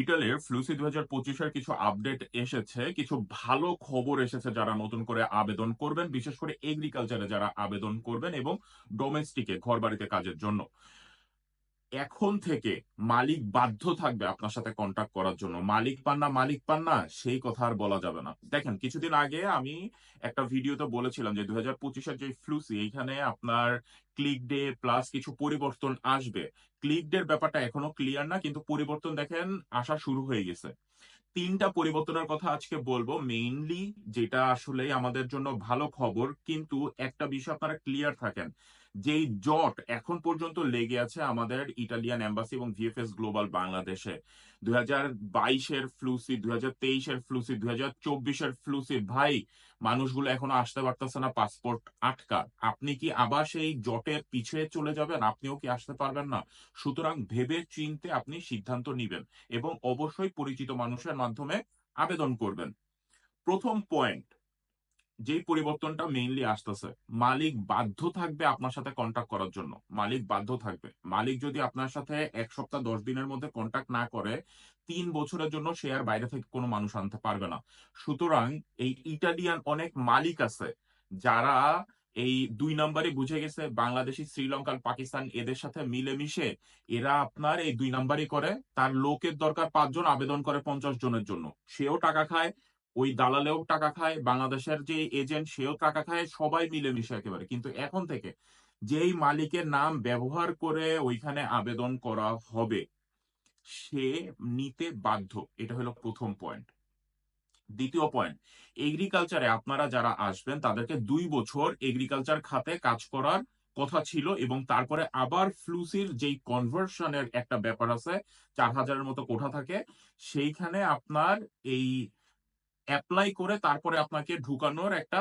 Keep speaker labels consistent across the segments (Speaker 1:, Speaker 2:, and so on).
Speaker 1: ইটালির ফ্লুসি দু হাজার পঁচিশের কিছু আপডেট এসেছে, কিছু ভালো খবর এসেছে যারা নতুন করে আবেদন করবেন, বিশেষ করে এগ্রিকালচারে যারা আবেদন করবেন এবং ডোমেস্টিকে ঘর বাড়িতে কাজের জন্য। এখন থেকে মালিক বাধ্য থাকবে আপনার সাথে কন্ট্যাক্ট করার জন্য। মালিক পান না, মালিক পান না, সেই কথা আর বলা যাবে না। দেখেন, কিছুদিন আগে আমি একটা ভিডিওতে বলেছিলাম যে দুই হাজার পঁচিশের যে ফ্লুসি এইখানে আপনার ক্লিক ডে প্লাস কিছু পরিবর্তন আসবে। ক্লিক ডের ব্যাপারটা এখনও ক্লিয়ার না, কিন্তু পরিবর্তন দেখেন, আসা শুরু হয়ে গেছে। তিনটা পরিবর্তনের কথা আজকে বলব। মেইনলি যেটা আসলে আমাদের জন্য ভালো খবর, কিন্তু একটা বিষয় আপনারা ক্লিয়ার থাকেন। যেই জট এখন পর্যন্ত লেগে আছে আমাদের ইটালিয়ান এম্বাসি এবং ভিএফএস গ্লোবাল বাংলাদেশে। দুই হাজার বাইশের ফ্লুসি দুই হাজার তেইশের ফ্লুসি দুই হাজার চব্বিশের ফ্লুসি ভাই, মানুষগুলো এখনও আসতে পারতেছে না পাসপোর্ট আটকা আপনি কি আবার সেই জটের পিছিয়ে চলে যাবেন? আপনিও কি আসতে পারবেন না? সুতরাং ভেবে চিনতে আপনি সিদ্ধান্ত নিবেন এবং অবশ্যই পরিচিত মানুষের মাধ্যমে আবেদন করবেন। প্রথম পয়েন্ট যেই পরিবর্তনটা মেইনলি আসতেছে, মালিক বাধ্য থাকবে আপনার সাথে কন্ট্যাক্ট করার জন্য। মালিক বাধ্য থাকবে। মালিক যদি আপনার সাথে এক সপ্তাহ, দশ দিনের মধ্যে কন্ট্যাক্ট না করে, তিন বছরের জন্য সে আর বাইরে থেকে কোনো মানুষ আনতে পারবে না। সুতরাং এই ইটালিয়ান অনেক মালিক আছে, যারা এই দুই নাম্বারই বুঝে গেছে, বাংলাদেশি শ্রীলঙ্কার পাকিস্তান এদের সাথে মিলেমিশে এরা আপনার এই দুই নাম্বারই করে। তার লোকের দরকার পাঁচজন, আবেদন করে পঞ্চাশ জনের জন্য। সেও টাকা খায় ওই দালালেও টাকা খায়, বাংলাদেশের যে এজেন্ট সেও টাকা খায়, সবাই মিলেমিশে একেবারে। কিন্তু এখন থেকে যেই মালিকের নাম ব্যবহার করে ওইখানে আবেদন করা হবে, সে নিতে বাধ্য। এটা হলো প্রথম পয়েন্ট দ্বিতীয় পয়েন্ট এগ্রিকালচারে আপনারা যারা আসবেন, তাদেরকে দুই বছর এগ্রিকালচার খাতে কাজ করার কথা ছিল এবং তারপরে আবার ফ্লুসির যেই কনভার্সনের একটা ব্যাপার আছে, চার হাজারের মতো কোঠা থাকে, সেইখানে আপনার এই অ্যাপ্লাই করে তারপরে আপনাকে ঢুকানোর একটা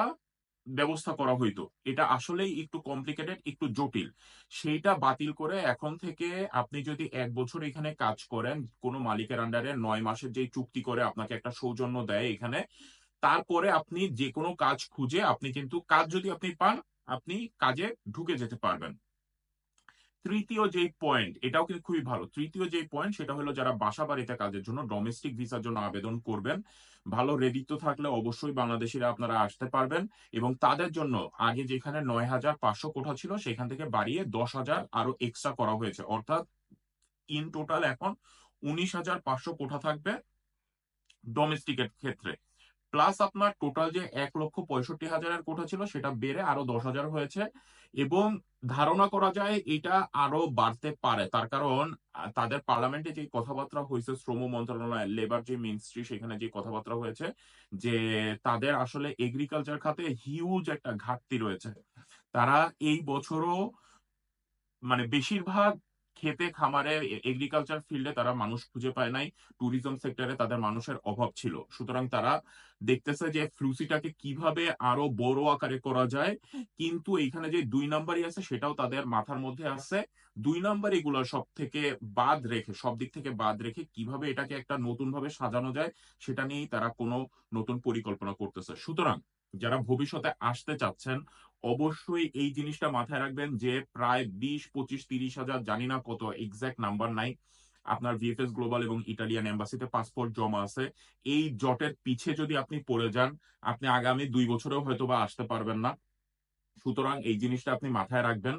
Speaker 1: ব্যবস্থা করা হইতো। এটা আসলেই একটু কমপ্লিকেটেড একটু জটিল। সেইটা বাতিল করে এখন থেকে আপনি যদি এক বছর এখানে কাজ করেন, কোনো মালিকের আন্ডারে নয় মাসের যে চুক্তি করে আপনাকে একটা সৌজন্য দেয় এখানে, তারপরে আপনি যে কোনো কাজ খুঁজে আপনি কিন্তু, কাজ যদি আপনি পান, আপনি কাজে ঢুকে যেতে পারবেন। তৃতীয় যে পয়েন্ট এটাও কিন্তু খুবই ভালো। তৃতীয় যে পয়েন্ট সেটা হলো যারা বাসা বাড়িতে কাজের জন্য ডোমেস্টিক ভিসার জন্য আবেদন করবেন, ভালো রেডিত্ব থাকলে অবশ্যই বাংলাদেশিরা আপনারা আসতে পারবেন এবং তাদের জন্য আগে যেখানে নয় হাজার পাঁচশো কোঠা ছিল, সেখান থেকে বাড়িয়ে দশ হাজার আরও এক্সট্রা করা হয়েছে। অর্থাৎ ইন টোটাল এখন উনিশ হাজার পাঁচশো কোঠা থাকবে ডোমেস্টিকের ক্ষেত্রে। প্লাস আপনার টোটাল যে এক লক্ষ পঁয়ষট্টি হাজারের কোঠা ছিল, সেটা বেড়ে আরও দশ হাজার হয়েছে। এবং ধারণা করা যায় এটা আরও বাড়তে পারে। তার কারণ তাদের পার্লামেন্টে যে কথাবার্তা হয়েছে, শ্রম মন্ত্রণালয় লেবার যে মিনিস্ট্রি সেখানে যে কথাবার্তা হয়েছে, যে তাদের আসলে এগ্রিকালচার খাতে হিউজ একটা ঘাটতি রয়েছে। তারা এই বছরও মানে বেশিরভাগ খেতে, খামারে এগ্রিকালচার ফিল্ডে তারা মানুষ খুঁজে পায় নাই। ট্যুরিজম সেক্টরে তাদের মানুষের অভাব ছিল। সুতরাং তারা দেখতেছে যে ফ্লুসিটাকে কীভাবে আরও বড় আকারে করা যায়। কিন্তু এইখানে যে দুই নাম্বারই আছে, সেটাও তাদের মাথার মধ্যে আছে। দুই নাম্বার এগুলো সব থেকে বাদ রেখে, সব দিক থেকে বাদ রেখে কীভাবে এটাকে একটা নতুন ভাবে সাজানো যায়, সেটা নিয়েই তারা কোনো নতুন পরিকল্পনা করতেছে। সুতরাং যারা ভবিষ্যতে আসতে চাচ্ছেন, অবশ্যই এই জিনিসটা মাথায় রাখবেন যে প্রায় বিশ, পঁচিশ, তিরিশ হাজার, জানি না কত এক্সাক্ট নাম্বার নাই, আপনার ভিএফএস গ্লোবাল এবং ইটালিয়ান এম্বাসিতে পাসপোর্ট জমা আছে। এই জটের পিছে যদি আপনি পড়ে যান, আপনি আগামী দুই বছরেও হয়তো বা আসতে পারবেন না। সুতরাং এই জিনিসটা আপনি মাথায় রাখবেন।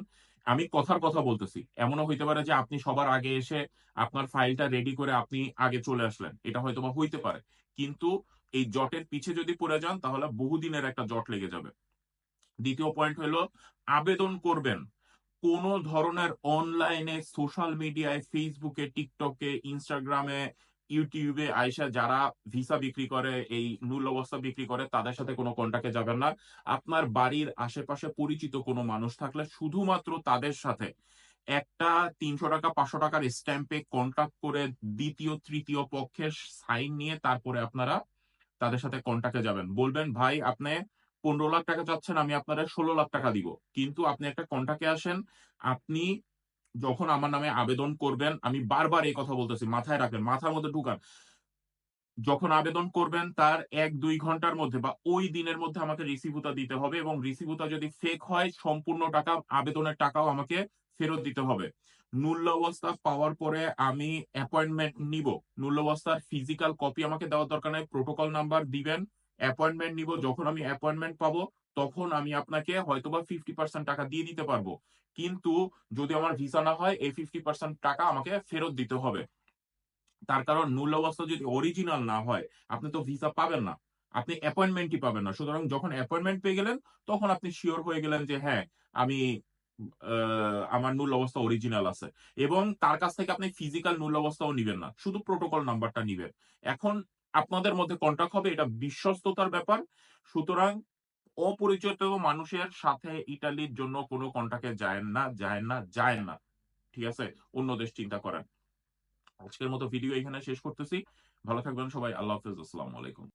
Speaker 1: আমি কথার কথা বলতেছি, এমনও হইতে পারে যে আপনি সবার আগে এসে আপনার ফাইলটা রেডি করে আপনি আগে চলে আসলেন। এটা হয়তো বা হইতে পারে। কিন্তু এই জটের পিছে যদি পড়ে যান, তাহলে বহুদিনের একটা জট লেগে যাবে। দ্বিতীয় পয়েন্ট হলো, আবেদন করবেন। কোন ধরনের অনলাইনে সোশ্যাল মিডিয়ায় ফেসবুকে টিকটকে ইনস্টাগ্রামে ইউটিউবে আয়সা যারা ভিসা বিক্রি করে, এই মূল অবস্থা বিক্রি করে, তাদের সাথে কোনো কন্টাক্টে যাবেন না। আপনার বাড়ির আশেপাশে পরিচিত কোনো মানুষ থাকলে শুধুমাত্র তাদের সাথে একটা তিনশো টাকা, পাঁচশো টাকার স্ট্যাম্পে কন্ট্যাক্ট করে দ্বিতীয়, তৃতীয় পক্ষের সাইন নিয়ে তারপরে আপনারা তাদের সাথে কন্ট্যাক্টে যাবেন। বলবেন, ভাই, আপনি পনেরো লাখ টাকা চাচ্ছেন, আমি আপনারা ষোলো লাখ টাকা দিব। কিন্তু আপনি একটা কন্ট্যাক্টে আসেন, আপনি যখন আমার নামে আবেদন করবেন, আমি বারবার এই কথা বলতেছি, মাথায় রাখবেন, মাথার মধ্যে ঢুকান। যখন আবেদন করবেন, তার এক, দুই ঘণ্টার মধ্যে বা ওই দিনের মধ্যে আমাকে রিসিভুতা দিতে হবে এবং রিসিভুতা যদি ফেক হয়, সম্পূর্ণ টাকা, আবেদনের টাকাও আমাকে ফেরত দিতে হবে। মূল্যাবস্থা পাওয়ার পরে আমি অ্যাপয়েন্টমেন্ট নিব। মূল্যাবস্থার ফিজিক্যাল কপি আমাকে দেওয়ার দরকার নেই প্রোটোকল নাম্বার দিবেন অ্যাপয়েন্টমেন্ট নিব, যখন আমি অ্যাপয়েন্টমেন্ট পাবো, তখন আমি আপনাকে হয়তোবা ফিফটি পার্সেন্ট টাকা দিয়ে দিতে পারব। কিন্তু যদি আমার ভিসা না হয়, এই ফিফটি পার্সেন্ট টাকা আমাকে ফেরত দিতে হবে। তার কারণ মূল্যাবস্থা যদি অরিজিনাল না হয়, আপনি তো ভিসা পাবেন না। আপনি অ্যাপয়েন্টমেন্টই পাবেন না। সুতরাং যখন অ্যাপয়েন্টমেন্ট পেয়ে গেলেন, তখন আপনি শিওর হয়ে গেলেন যে হ্যাঁ আমি আমার নূল অবস্থা অরিজিনাল আছে। এবং তার কাছ থেকে আপনি ফিজিক্যাল নূল অবস্থাও নিবেন না। শুধু প্রোটোকল নাম্বারটা নিবেন। এখন আপনাদের মধ্যে কন্ট্যাক্ট হবে, এটা বিশ্বস্ততার ব্যাপার। সুতরাং অপরিচিত মানুষের সাথে ইটালির জন্য কোনো কন্ট্যাক্টে যায় না যায় না যায় না। ঠিক আছে? অন্য দেশ চিন্তা করেন। আজকের মতো ভিডিও এখানে শেষ করতেছি। ভালো থাকবেন সবাই। আল্লাহ হাফেজ। আসসালামু আলাইকুম।